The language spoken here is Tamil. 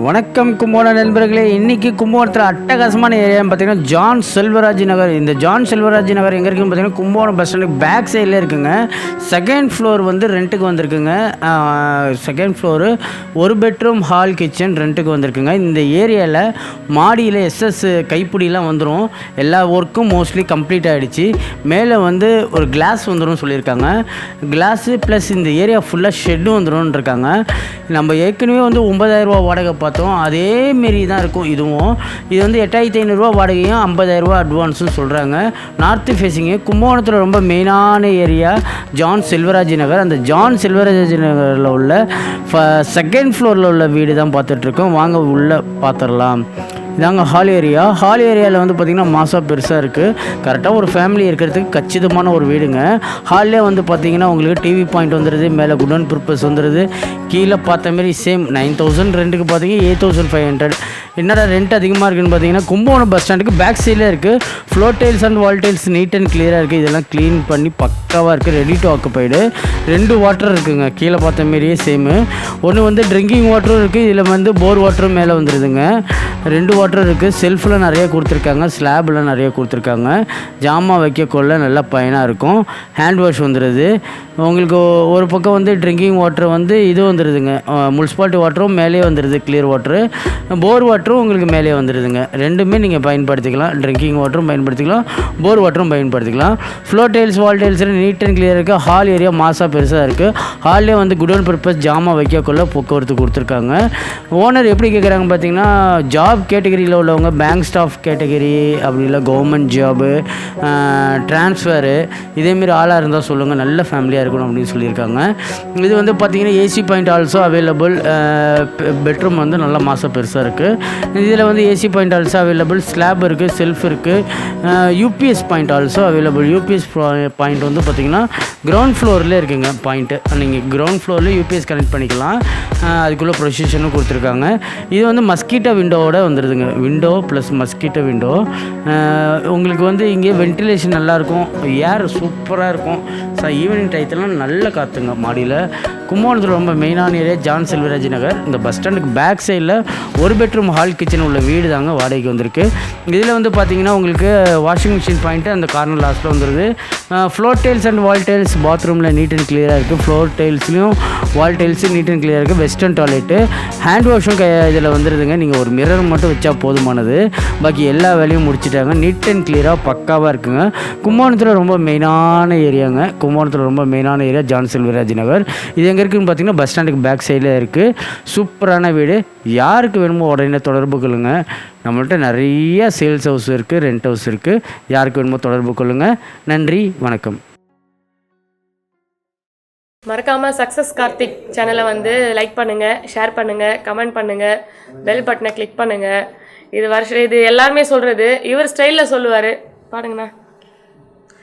வணக்கம் கும்போணம் நண்பர்களே. இன்றைக்கி கும்போணத்தில் அட்டகாசமான ஏரியான்னு பார்த்தீங்கன்னா ஜான் செல்வராஜ் நகர். இந்த ஜான் செல்வராஜ் நகர் எங்கே இருக்குன்னு பார்த்தீங்கன்னா கும்போணம் பஸ் ஸ்டாண்டுக்கு பேக் சைடில் இருக்குங்க. செகண்ட் ஃப்ளோர் வந்து ரெண்ட்டுக்கு வந்திருக்குங்க. செகண்ட் ஃப்ளோரு ஒரு பெட்ரூம் ஹால் கிச்சன் ரெண்ட்டுக்கு வந்திருக்குங்க. இந்த ஏரியாவில் மாடியில் எஸ்எஸ் கைப்பிடிலாம் வந்துடும் எல்லா ஒர்க்கும் மோஸ்ட்லி கம்ப்ளீட் ஆகிடுச்சு மேலே வந்து ஒரு கிளாஸ் வந்துடும் சொல்லியிருக்காங்க. கிளாஸு ப்ளஸ் இந்த ஏரியா ஃபுல்லாக ஷெட்டும் வந்துடும் இருக்காங்க. நம்ம ஏற்கனவே வந்து ஒன்பதாயிரரூபா வாடகை பார்த்தோம். அதே மாரி தான் இருக்கும் இதுவும். இது வந்து எட்டாயிரத்தி ஐநூறுரூவா வாடகையும் ஐம்பதாயிரரூவா அட்வான்ஸும் சொல்கிறாங்க நார்த்து ஃபேஸிங்கு கும்பகோணத்தில் ரொம்ப மெயினான ஏரியா ஜான் செல்வராஜ் நகர். அந்த ஜான் செல்வராஜ் நகரில் உள்ள செகண்ட் ஃப்ளோரில் உள்ள வீடு தான் பார்த்துட்ருக்கோம் வாங்க உள்ளே பார்த்துடலாம். இதாங்க ஹால் ஏரியா ஹால் ஏரியாவில் வந்து பார்த்திங்கன்னா மாசா பெருசாக இருக்குது கரெக்டாக ஒரு ஃபேமிலி இருக்கிறதுக்கு கச்சிதமான ஒரு வீடுங்க. ஹால்லே வந்து பார்த்திங்கன்னா உங்களுக்கு டிவி பாயிண்ட் வந்துடுது மேலே குடோன் பர்பஸ் வந்துடுது கீழே பார்த்த மாரி சேம் நைன் தௌசண்ட் ரெண்டுக்கு பார்த்தீங்கன்னா எயிட் தௌசண்ட் ஃபைவ் ஹண்ட்ரட் என்னடா ரெண்ட் அதிகமாக இருக்குன்னு பார்த்தீங்கன்னா கும்பகோணம் பஸ் ஸ்டாண்டுக்கு பேக் சைடில் இருக்குது floor tiles and wall tiles neat and கிளியராக இருக்குது இதெல்லாம் க்ளீன் பண்ணி பக்காவாக இருக்குது ரெடி டு ஆக்குப்பைடு ரெண்டு வாட்டர் இருக்குதுங்க கீழே பார்த்த மாரியே சேமு ஒன்று வந்து ட்ரிங்கிங் வாட்டரும் இருக்குது இதில் வந்து போர் வாட்டரும் மேலே வந்துடுதுங்க ரெண்டு வாட்டர் இருக்குது செல்ஃபில் நிறைய கொடுத்துருக்காங்க. ஸ்லாபில் நிறைய கொடுத்துருக்காங்க. ஜாமான் வைக்கக்குள்ள நல்லா பயனாக இருக்கும். ஹேண்ட் வாஷ் வந்துடுது உங்களுக்கு ஒரு பக்கம் வந்து ட்ரிங்கிங் வாட்டர் வந்து இது வந்துடுதுங்க முனிசிபாலிட்டி வாட்டரும் மேலேயே வந்துடுது கிளியர் வாட்டரு போர் வாட்டரும் உங்களுக்கு மேலே வந்துடுதுங்க ரெண்டுமே நீங்கள் பயன்படுத்திக்கலாம். ட்ரிங்கிங் வாட்டரும் பயன்படுத்திக்கலாம். போர் வாட்டரும் பயன்படுத்திக்கலாம். Floor tiles wall tiles neat and clear இருக்குது ஹால் ஏரியா மாசாக பெருசாக இருக்குது ஹால்லே வந்து குடோன் பர்பஸ் ஜாமான் வைக்கக்குள்ள போக்குவரத்து கொடுத்துருக்காங்க. ஓனர் எப்படி கேட்குறாங்க பார்த்தீங்கன்னா ஜாப் கேட்டகரியில் உள்ளவங்க பேங்க் ஸ்டாஃப் கேட்டகரி அப்படி இல்லை கவர்மெண்ட் ஜாபு ட்ரான்ஸ்ஃபரு இதேமாரி ஆளாக இருந்தால் சொல்லுங்கள் நல்ல ஃபேமிலியாக இருக்கணும் அப்படின்னு சொல்லியிருக்காங்க. இது வந்து பார்த்தீங்கன்னா AC point also available bedroom வந்து நல்ல மாதம் பெருசாக இருக்குது இதில் வந்து AC point also available slab இருக்குது செல்ஃப் இருக்குது UPS point also available UPS point வந்து பார்த்தீங்கன்னா கிரவுண்ட் ஃப்ளோரில் இருக்குங்க பாயிண்ட்டு நீங்கள் கிரவுண்ட் ஃப்ளோரில் யூபிஎஸ் கனெக்ட் பண்ணிக்கலாம். அதுக்குள்ளே ப்ரொசிஷனும் கொடுத்துருக்காங்க. இது வந்து மஸ்கிட்டோ விண்டோவோட வந்துடுதுங்க விண்டோ ப்ளஸ் மஸ்கிட்டோ விண்டோ உங்களுக்கு வந்து இங்கே வென்டிலேஷன் நல்லாயிருக்கும் ஏர் சூப்பராக இருக்கும். ஸோ ஈவினிங் டயத்துலாம் நல்ல காற்றுங்க மாடியில். கும்பகோணத்தில் ரொம்ப மெயினான ஏரியா ஜான் செல்வராஜ் நகர். இந்த பஸ் ஸ்டாண்டுக்கு பேக் சைடில் ஒரு பெட்ரூம் ஹால் கிச்சன் உள்ள வீடு தாங்க வாடகைக்கு வந்திருக்கு. இதில் வந்து பார்த்தீங்கன்னா உங்களுக்கு வாஷிங் மிஷின் பாயிண்ட்டு அந்த கார்னர் லாஸ்ட்டில் வந்துடுது floor tiles and wall tiles பாத்ரூமில் நீட் அண்ட் கிளியராக இருக்குது ஃப்ளோர் டைல்ஸ்லையும் வால் டைல்ஸும் நீட் அண்ட் கிளியராக இருக்குது வெஸ்டர்ன் டாய்லெட்டு ஹேண்ட் வாஷும் க இதில் வந்துடுதுங்க நீங்கள் ஒரு மிரர் மட்டும் வச்சா போதுமானது. பாக்கி எல்லா வேலையும் முடிச்சிட்டாங்க. நீட் அண்ட் கிளியராக பக்காவாக இருக்குங்க. கும்பகோணத்தில் ரொம்ப மெயினான ஏரியாங்க. கும்பகோணத்தில் ரொம்ப மெயினான ஏரியா ஜான் செல்வராஜ் நகர். இது எங்கே இருக்குன்னு பார்த்தீங்கன்னா பஸ் ஸ்டாண்டுக்கு பேக் சைடில் இருக்குது சூப்பரான வீடு. யாருக்கு வேணுமோ உடனே தொடர்பு கொள்ளுங்கள் நம்மள்ட்ட நிறைய சேல்ஸ் ஹவுஸ் இருக்குது ரெண்ட் ஹவுஸ் இருக்குது யாருக்கு வேணுமோ தொடர்பு கொள்ளுங்கள் நன்றி வணக்கம். மறக்காமல் சக்ஸஸ் கார்த்திக் சேனலை வந்து லைக் பண்ணுங்கள் ஷேர் பண்ணுங்கள் கமெண்ட் பண்ணுங்கள் பெல் பட்டனை கிளிக் பண்ணுங்கள் இது வருஷம் இது எல்லாருமே சொல்கிறது இவர் ஸ்டைலில் சொல்லுவார். பாருங்கண்ணா.